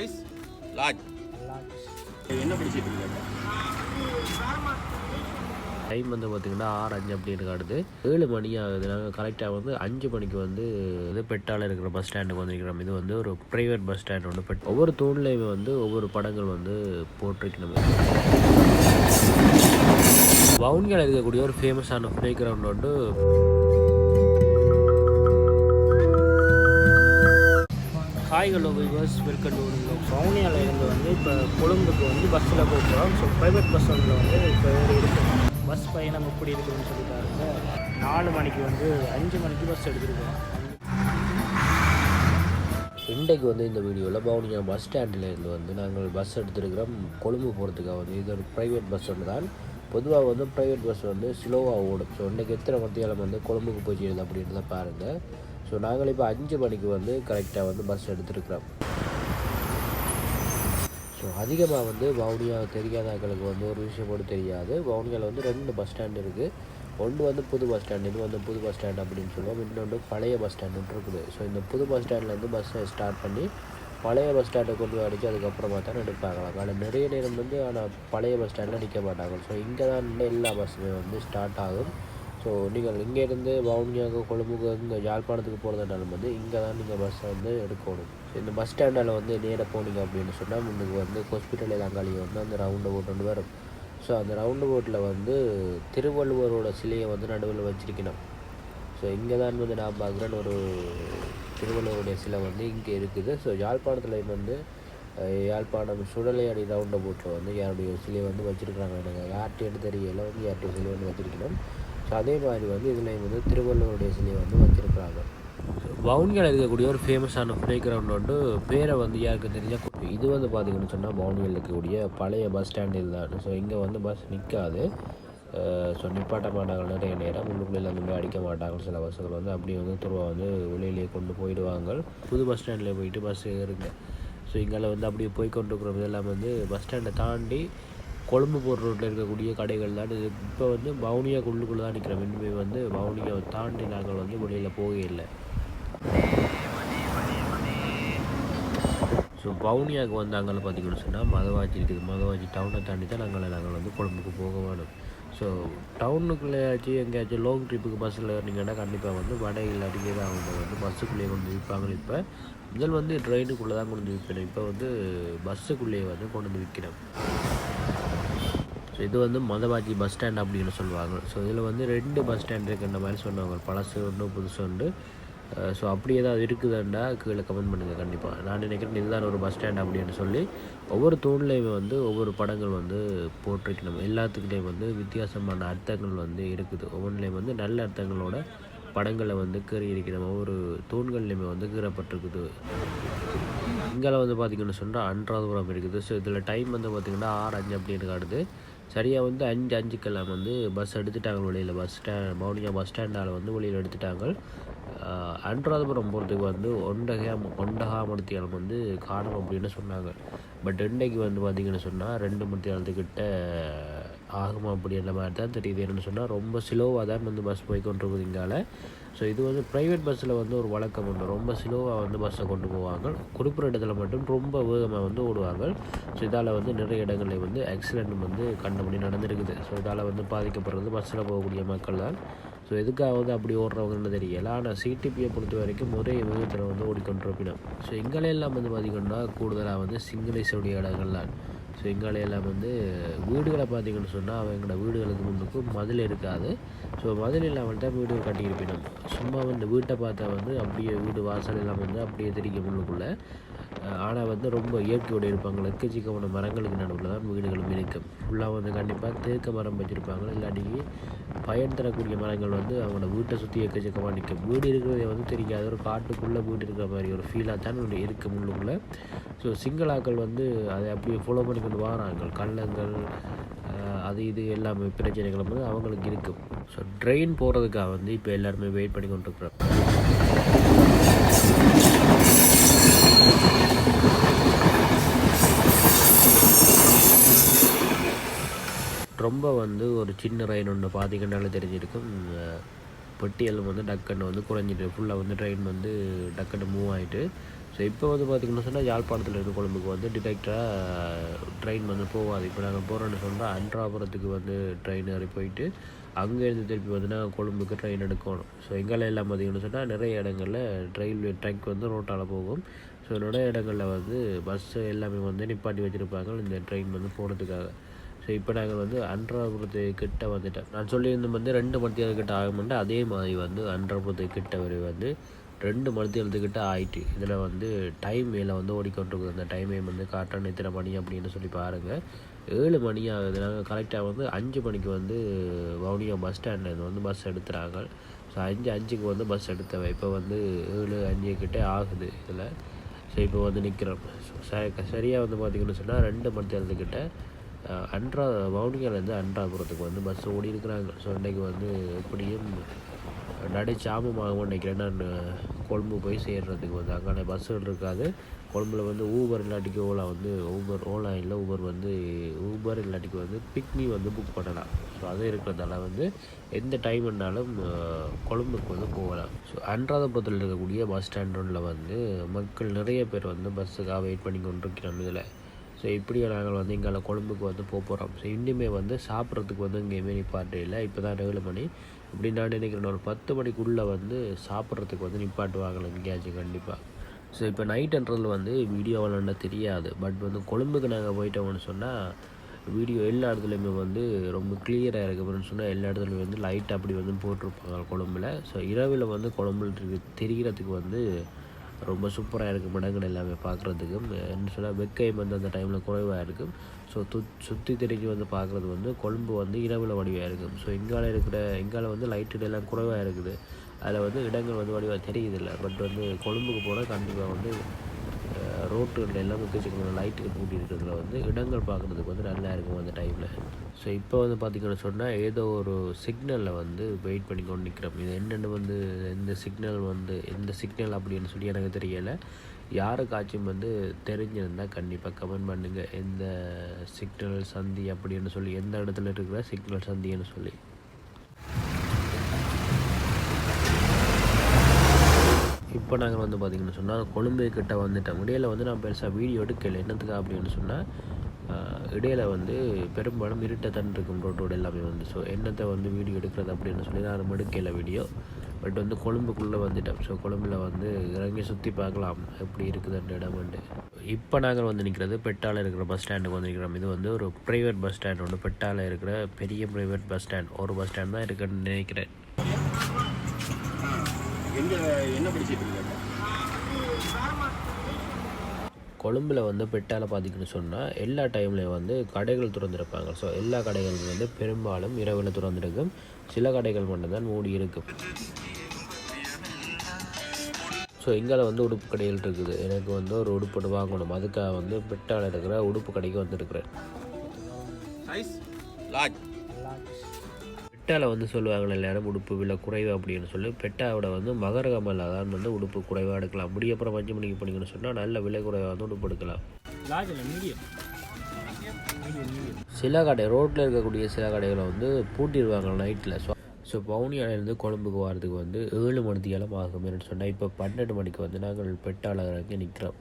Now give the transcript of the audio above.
Ice large என்ன படிச்சிட்டு time வந்து பார்த்திங்கன்னா ஆறு அஞ்சு அப்படின்னு காட்டுது. ஏழு மணி ஆகுது. நாங்கள் கரெக்டாக வந்து அஞ்சு மணிக்கு வந்து இது பெட்டால் இருக்கிற பஸ் ஸ்டாண்டுக்கு வந்திருக்கிறோம். இது வந்து ஒரு ப்ரைவேட் பஸ் ஸ்டாண்ட் ஒன்று பெட் ஒவ்வொரு தூண்லேயுமே வந்து ஒவ்வொரு படங்கள் வந்து போட்டிருக்கணும். வவுனியாவில் இருக்கக்கூடிய ஒரு ஃபேமஸான ப்ளே கிரவுண்ட் வந்து hi hello viewers welcome to வவுனியாவிலேருந்து வந்து இப்போ கொழும்புக்கு வந்து பஸ்ஸில் போகிறோம். ஸோ ப்ரைவேட் பஸ் வந்து வந்து இப்போ வேறு இருக்குது பஸ் பயணம் எப்படி இருக்குதுன்னு சொல்லி பாருங்க. நாலு மணிக்கு வந்து அஞ்சு மணிக்கு பஸ் எடுத்துருக்கோம். இன்றைக்கு வந்து இந்த வீடியோவில் பவுனியா பஸ் ஸ்டாண்டிலேருந்து வந்து நாங்கள் பஸ் எடுத்துருக்கிறோம். கொழும்பு போகிறதுக்காக வந்து இது ஒரு ப்ரைவேட் பஸ் ஒன்று தான். பொதுவாக வந்து ப்ரைவேட் பஸ் வந்து ஸ்லோவாக ஓடும். ஸோ இன்றைக்கு எத்தனை மத்தியாலம் வந்து கொழும்புக்கு போய் சேருது அப்படின்றத பாருங்கள் ஸோ நாங்கள் இப்போ அஞ்சு மணிக்கு வந்து கரெக்டாக வந்து பஸ் எடுத்துருக்குறோம். ஸோ அதிகமாக வந்து வவுனியா தெரியாதவங்களுக்கு வந்து ஒரு விஷயம் கூட தெரியாது. வவுனியாவில் வந்து ரெண்டு பஸ் ஸ்டாண்ட் இருக்குது ஒன்று வந்து புது பஸ் ஸ்டாண்ட் இது வந்து புது பஸ் ஸ்டாண்ட் அப்படின்னு சொல்லுவோம். இன்னொன்று பழைய பஸ் ஸ்டாண்டு இருக்குது. ஸோ இந்த புது பஸ் ஸ்டாண்ட்லேருந்து பஸ்ஸை ஸ்டார்ட் பண்ணி பழைய பஸ் ஸ்டாண்டை கொண்டு போய் அடித்து அதுக்கப்புறமா தான் எடுப்பாங்களாம். ஆனால் நிறைய நேரம் வந்து ஆனால் பழைய பஸ் ஸ்டாண்டில் நிற்க மாட்டாங்க. ஸோ இங்கே தான் எல்லா பஸ்ஸுமே வந்து ஸ்டார்ட் ஆகும். ஸோ நீங்கள் இங்கேருந்து வவுனியாவுக்கு கொழும்புக்கு இங்கே யாழ்ப்பாணத்துக்கு போகிறதுனாலும் வந்து இங்கே தான் நீங்கள் பஸ்ஸை வந்து எடுக்கணும். ஸோ இந்த பஸ் ஸ்டாண்டில் வந்து நேராக போனீங்க அப்படின்னு சொன்னால் முன்னுக்கு வந்து ஹாஸ்பிட்டல் இளங்காலி வந்து அந்த ரவுண்டு போட்டு வரும். ஸோ அந்த ரவுண்டு போட்டில் வந்து திருவள்ளுவரோட சிலையை வந்து நடுவில் வச்சிருக்கணும். ஸோ இங்கே தான் வந்து நான் பார்க்குறேன் ஒரு திருவள்ளுவருடைய சிலை வந்து இங்கே இருக்குது. ஸோ யாழ்ப்பாணத்தில் வந்து யாழ்ப்பாணம் சுடலையாடி ரவுண்டை போட்டில் வந்து யாருடைய சிலையை வந்து வச்சுருக்காங்க எனக்கு யார்கிட்டேன்னு தெரியல வந்து யார்கிட்ட சிலை வந்து வச்சிருக்கணும். ஸோ அதே மாதிரி வந்து இதில் வந்து திருவள்ளுவருடைய சிலையை வந்து வச்சுருக்குறாங்க வவுனியாவில் இருக்கக்கூடிய ஒரு ஃபேமஸான ப்ளே கிரவுண்ட் வந்து பேரை வந்து யாருக்கு தெரிஞ்சால் இது வந்து பார்த்திங்கன்னு சொன்னால் வவுனியாவில் இருக்கக்கூடிய பழைய பஸ் ஸ்டாண்டில் தான். ஸோ இங்கே வந்து பஸ் நிற்காது ஸோ நிப்பாட்ட மாட்டாங்க. நிறைய நேரம் உள்ளுக்குள்ளே அந்த மாதிரி அடிக்க மாட்டாங்க. சில பஸ்ஸுகள் வந்து அப்படியே வந்து துருவா வந்து வெளியிலேயே கொண்டு போயிடுவாங்க. புது பஸ் ஸ்டாண்டில் போயிட்டு பஸ் ஏறுங்க. ஸோ இங்கே வந்து அப்படியே போய் கொண்டு இருக்கிற இதெல்லாம் வந்து பஸ் ஸ்டாண்டை தாண்டி கொழும்பு போகிற ரோட்டில் இருக்கக்கூடிய கடைகள் தான். இது இப்போ வந்து வவுனியாக்குள்ளுக்குள்ளே தான் நிற்கிறோம் இனிமேல் வந்து வவுனியாவை தாண்டி நாங்கள் வந்து வெளியில் போகவே இல்லை. ஸோ பவுனியாவுக்கு வந்து அங்கே பார்த்திங்கன்னு சொன்னால் மதவாச்சி இருக்குது. மதவாச்சி டவுனை தாண்டி தான் நாங்கள் நாங்கள் வந்து கொழும்புக்கு போக வேணும். ஸோ டவுனுக்குள்ளேயாச்சும் எங்கேயாச்சும் லாங் ட்ரிப்புக்கு பஸ்ஸில் ஏறினீங்கன்னா கண்டிப்பாக வந்து வடையில் இல்லாட்டிக்கே தான் அவங்க வந்து பஸ்ஸுக்குள்ளேயே கொண்டு விற்பாங்க. இப்போ முதல் வந்து ட்ரெயினுக்குள்ளே தான் கொண்டு வந்து விற்கணும். இப்போ வந்து பஸ்ஸுக்குள்ளேயே வந்து கொண்டு வந்து விற்கிறோம் ஸோ இது வந்து மதவாச்சி பஸ் ஸ்டாண்ட் அப்படின்னு சொல்லுவாங்க. ஸோ இதில் வந்து ரெண்டு பஸ் ஸ்டாண்ட் இருக்குன்ற மாதிரி சொன்னாங்க பழசு ஒன்று புதுசு உண்டு ஸோ அப்படி ஏதாவது இருக்குதுண்டா கீழே கமெண்ட் பண்ணுங்கள் கண்டிப்பாக நான் நினைக்கிறேன் இதுதான் ஒரு பஸ் ஸ்டாண்ட் அப்படின்னு சொல்லி ஒவ்வொரு தூண்லேயுமே வந்து ஒவ்வொரு படங்கள் வந்து போட்டிருக்கணும். எல்லாத்துக்கிட்டையும் வந்து வித்தியாசமான அர்த்தங்கள் வந்து இருக்குது. ஒவ்வொன்றிலையும் வந்து நல்ல அர்த்தங்களோட படங்களை வந்து கீறி இருக்கணும் ஒவ்வொரு தூண்கள்லையுமே வந்து கீறப்பட்டிருக்குது. இங்கே வந்து பார்த்திங்கன்னு சொன்னால் அன்றாதபுரம் இருக்குது. ஸோ இதில் டைம் வந்து பார்த்திங்கன்னா ஆறு அஞ்சு அப்படின்னு காட்டுது. சரியாக வந்து அஞ்சு அஞ்சுக்கெல்லாம் வந்து பஸ் எடுத்துட்டாங்க வெளியில். பஸ் ஸ்டாண்ட் மௌனியா பஸ் ஸ்டாண்டால் வந்து வெளியில் எடுத்துட்டாங்க. அனுராதபுரம் போகிறதுக்கு வந்து ஒண்டகா ஒண்டகா மணித்தியாலம் வந்து காணும் அப்படின்னு சொன்னாங்க. பட் இன்றைக்கு வந்து பார்த்திங்கன்னு சொன்னால் ரெண்டு மணித்தியாலத்துக்கிட்ட ஆகுமா அப்படின்ற மாதிரி தான் தெரியுது. என்னென்னு சொன்னால் ரொம்ப ஸ்லோவாக தான் வந்து பஸ் போய் கொண்டிருக்குது இங்கால. ஸோ இது வந்து ப்ரைவேட் பஸ்ஸில் வந்து ஒரு வழக்கம் உண்டு. ரொம்ப ஸ்லோவாக வந்து பஸ்ஸை கொண்டு போவாங்க குறிப்பிட்ட இடத்துல மட்டும் ரொம்ப வேகமாக வந்து ஓடுவாங்க ஸோ இதால் வந்து நிறைய இடங்களில் வந்து ஆக்சிடெண்ட் வந்து கண்டபடி நடந்திருக்குது. ஸோ இதால் வந்து பாதிக்கப்படுறது பஸ்ஸில் போகக்கூடிய மக்கள் தான். ஸோ எதுக்காக வந்து அப்படி ஓடுறவங்கன்னு தெரியல. ஆனால் சிடிபியை பொறுத்த வரைக்கும் ஒரே விதத்தில் வந்து ஓடிக்கொண்டிருப்பினோம் ஸோ எல்லாம் வந்து பார்த்திங்கன்னா கூடுதலாக வந்து சிங்களேசோடைய இடங்கள்லாம் ஸோ எல்லாம் வந்து வீடுகளை பார்த்திங்கன்னு சொன்னால் அவங்களோட வீடுகளுக்கு முன்னுக்கும் மதில் இருக்காது ஸோ மதில் இல்லாமல் தான் வீடு கட்டியிருப்பினோம். சும்மா வந்து வீட்டை பார்த்தா வந்து அப்படியே வீடு வாசல் எல்லாம் வந்து அப்படியே தெரிக்க முன்னுக்குள்ளே ஆனால் வந்து ரொம்ப இயற்கையோடு இருப்பாங்க எக்கச்சக்கமான மரங்களுக்கு நடுவில் தான் வீடுகளும் இருக்கும். ஃபுல்லாக வந்து கண்டிப்பாக தேக்க மரம் வச்சுருப்பாங்க இல்லாட்டி பயன் தரக்கூடிய மரங்கள் வந்து அவங்களோட வீட்டை சுற்றி எக்கச்சக்கமாக நிற்கும். வீடு இருக்கிறதே வந்து தெரியாது ஒரு காட்டுக்குள்ளே வீடு இருக்கிற மாதிரி ஒரு ஃபீலாக தான் ஒன்று இருக்குது முள்ளுக்குள்ளே ஸோ சிங்களாக்கள் வந்து அதை அப்படியே ஃபாலோ பண்ணி கொண்டு வராங்க. கள்ளங்கள் அது இது எல்லாமே பிரச்சனைகள் வந்து அவங்களுக்கு இருக்கும். ஸோ ட்ரெயின் போகிறதுக்காக வந்து இப்போ எல்லாருமே வெயிட் பண்ணி கொண்டிருக்கிறோம். ரொம்ப வந்து ஒரு சின்ன ரயின் ஒன்று பார்த்தீங்கன்னாலே தெரிஞ்சிருக்கும். பெட்டியெல்லாம் வந்து டக்குன்னு வந்து குறைஞ்சிட்டு ஃபுல்லாக வந்து ட்ரெயின் வந்து டக்குன்னு மூவ் ஆகிட்டு ஸோ இப்போ வந்து பார்த்திங்கன்னா சொன்னால் யாழ்ப்பாணத்தில் இருந்து கொழும்புக்கு வந்து டிரெக்டாக ட்ரெயின் வந்து போகாது. இப்போ நாங்கள் போகிறோன்னு சொன்னால் அன்றாபுரத்துக்கு வந்து ட்ரெயின் ஏறி போயிட்டு அங்கேருந்து திருப்பி வந்துன்னா கொழும்புக்கு ட்ரெயின் எடுக்கணும். ஸோ எங்களை எல்லாம் பார்த்திங்கன்னு சொன்னால் நிறைய இடங்களில் ரயில்வே ட்ராக் வந்து ரோட்டால் போகும். ஸோ நிறைய இடங்களில் வந்து பஸ்ஸு எல்லாமே வந்து நிப்பாட்டி வச்சுருப்பாங்க இந்த ட்ரெயின் வந்து போகிறதுக்காக ஸோ இப்போ நாங்கள் வந்து அன்றாபுரத்து கிட்ட வந்துட்டோம். நான் சொல்லியிருந்தோம் வந்து ரெண்டு மணி கிட்ட ஆகும்ட்டு அதே மாதிரி வந்து அன்றாபுரத்து கிட்ட வரை வந்து ரெண்டு மணித்தியாலத்துக்கிட்ட ஆயிட்டு இதில் வந்து டைம் மேலே வந்து ஓடிக்கொண்டிருக்குது. அந்த டைமே வந்து காட்டுறேன் இத்தனை மணி அப்படின்னு சொல்லி பாருங்கள் ஏழு மணி ஆகுது. நாங்கள் கரெக்டாக வந்து அஞ்சு மணிக்கு வந்து வவுனியா பஸ் ஸ்டாண்ட்லேருந்து வந்து பஸ் எடுத்துகிறாங்க ஸோ அஞ்சு அஞ்சுக்கு வந்து பஸ் எடுத்தவன் இப்போ வந்து ஏழு அஞ்சு கிட்டே ஆகுது இதில். ஸோ இப்போ வந்து நிற்கிறோம் ஸோ சரியாக வந்து பார்த்திங்கன்னு சொன்னால் ரெண்டு மணித்தியாலத்துக்கிட்ட அன்றா வவுனியாலேருந்து அன்றாபுரத்துக்கு வந்து பஸ் ஓடி இருக்கிறாங்க. ஸோ இன்றைக்கி வந்து எப்படியும் நடை சாமமாகவும் நினைக்கிறேன் நான் கொழும்பு போய் சேர்றதுக்கு வந்து அங்கே பஸ்ஸுகள் இருக்காது. கொழும்புல வந்து ஊபர் இல்லாட்டிக்கு ஓலா வந்து ஊபர் ஓலா இல்லை ஊபர் வந்து ஊபர் இல்லாட்டிக்கு வந்து பிக்னி வந்து புக் பண்ணலாம். ஸோ அது இருக்கிறதால வந்து எந்த டைம் டைம்னாலும் கொழும்புக்கு வந்து போகலாம். ஸோ அன்றாதபுரத்தில் இருக்கக்கூடிய பஸ் ஸ்டாண்டில் வந்து மக்கள் நிறைய பேர் வந்து பஸ்ஸுக்காக வெயிட் பண்ணி கொண்டிருக்கிறோம் இதில். ஸோ இப்படியும் நாங்கள் வந்து இங்கே கொழும்புக்கு வந்து போக போகிறோம் ஸோ இன்னுமே வந்து சாப்பிட்றதுக்கு வந்து இங்கேயுமே நிப்பாட்டு இல்லை இப்போ தான் ரெகுலர் மணி இப்படி நான் நினைக்கிறேன் ஒரு பத்து மணிக்குள்ளே வந்து சாப்பிட்றதுக்கு வந்து நிப்பாட்டுவாங்களே எங்கேயாச்சும் கண்டிப்பாக ஸோ இப்போ நைட்டுன்றது வந்து வீடியோ விளாண்டா தெரியாது. பட் வந்து கொழும்புக்கு நாங்கள் போயிட்டோம்னு சொன்னால் வீடியோ எல்லா இடத்துலையுமே வந்து ரொம்ப கிளியராக இருக்கு. அப்படின்னு சொன்னால் எல்லா இடத்துலையும் வந்து லைட் அப்படி வந்து போட்டிருப்பாங்க கொழம்புல. ஸோ இரவில் வந்து கொழம்புல தெரிகிறதுக்கு வந்து ரொம்ப சூப்பராக இருக்கும் இடங்கள் எல்லாமே பார்க்குறதுக்கு. என்ன சொன்னால் வெக்கை வந்து அந்த டைமில் குறைவாக இருக்கும் ஸோ து சுற்றி திரிஞ்சு வந்து பார்க்குறது வந்து கொழும்பு வந்து இரவில் வடிவாக இருக்கும் ஸோ எங்கால இருக்கிற எங்கால வந்து லைட்டு எல்லாம் குறைவாக இருக்குது. அதில் வந்து இடங்கள் வந்து வடிவாக தெரியுதில்லை பட் வந்து கொழும்புக்கு போனால் கண்டிப்பாக வந்து ரோட்டுகள் எல்லாம் வச்சுக்கணும். லைட்டுகள் கூட்டி இருக்கிறதுல வந்து இடங்கள் பார்க்குறதுக்கு வந்து நல்லா இருக்கும் அந்த டைமில் ஸோ இப்போ வந்து பார்த்திங்கன்னு சொன்னால் ஏதோ ஒரு சிக்னலில் வந்து வெயிட் பண்ணி கொண்டு நிற்கிறோம் இது என்னென்னு வந்து எந்த சிக்னல் வந்து எந்த சிக்னல் அப்படின்னு சொல்லி எனக்கு தெரியலை. யாருக்காச்சும் வந்து தெரிஞ்சிருந்தால் கண்டிப்பாக கமெண்ட் பண்ணுங்கள் எந்த சிக்னல் சந்தி அப்படின்னு சொல்லி எந்த இடத்துல இருக்கிற சிக்னல் சந்தின்னு சொல்லி. இப்போ நாங்கள் வந்து பார்த்திங்கன்னு சொன்னால் கொழும்பு கிட்ட வந்துட்டோம் இடையில வந்து நான் பெருசாக வீடியோ எடுக்கலை. என்னத்துக்கு அப்படின்னு சொன்னால் இடையில வந்து பெரும்பாலும் இருட்டத்தன் இருக்கும் ரோட்டோட எல்லாமே வந்து. ஸோ என்னத்தை வந்து வீடியோ எடுக்கிறது அப்படின்னு சொல்லி நான் எடுக்கலை வீடியோ. பட் வந்து கொழும்புக்குள்ளே வந்துட்டோம் ஸோ கொழும்பில் வந்து இறங்கி சுற்றி பார்க்கலாம். எப்படி இருக்குது அந்த இடம் வந்து. இப்போ நாங்கள் வந்து நிற்கிறது பெட்டாவில் இருக்கிற பஸ் ஸ்டாண்டுக்கு வந்து நிற்கிறோம் இது வந்து ஒரு ப்ரைவேட் பஸ் ஸ்டாண்ட் ஒன்று பெட்டாவில் இருக்கிற பெரிய ப்ரைவேட் பஸ் ஸ்டாண்ட் ஒரு பஸ் ஸ்டாண்ட் தான் இருக்குன்னு நினைக்கிறேன். என்ன படிச்சிட்டு இருக்கீங்க? கொழும்பில் வந்து பெட்டால் பார்த்திங்கன்னு சொன்னால் எல்லா டைம்லேயும் வந்து கடைகள் திறந்துருப்பாங்க. ஸோ எல்லா கடைகளும் வந்து பெரும்பாலும் இரவில் திறந்துருக்கும். சில கடைகள் மட்டும்தான் மூடி இருக்கும். ஸோ எங்கால வந்து உடுப்பு கடைகள் இருக்குது. எனக்கு வந்து ஒரு உடுப்பு வாங்கணும். அதுக்காக வந்து பெட்டால் இருக்கிற உடுப்பு கடைக்கு வந்துருக்கிறேன். சைஸ் லார்ஜ் பெட்டாவில் வந்து சொல்லுவாங்களே எல்லாரும் உடுப்பு விலை குறைவு அப்படின்னு சொல்லி பெட்டாவோட வந்து மகரகமல் அதான் வந்து உடுப்பு குறைவாக எடுக்கலாம். முடிய அப்புறம் அஞ்சு மணிக்கு போனீங்கன்னு சொன்னால் நல்ல விலை குறைவாக வந்து உடுப்பு எடுக்கலாம். சில கடை ரோட்டில் இருக்கக்கூடிய சில கடைகளை வந்து பூட்டிடுவாங்க நைட்டில் ஸோ ஸோ பவுனியாலேருந்து கொழும்புக்கு வரதுக்கு வந்து ஏழு மணித்தியாலம் ஆகும். சொன்னால் இப்போ பன்னெண்டு மணிக்கு வந்து நாங்கள் பெட்டாளராக நிற்கிறோம்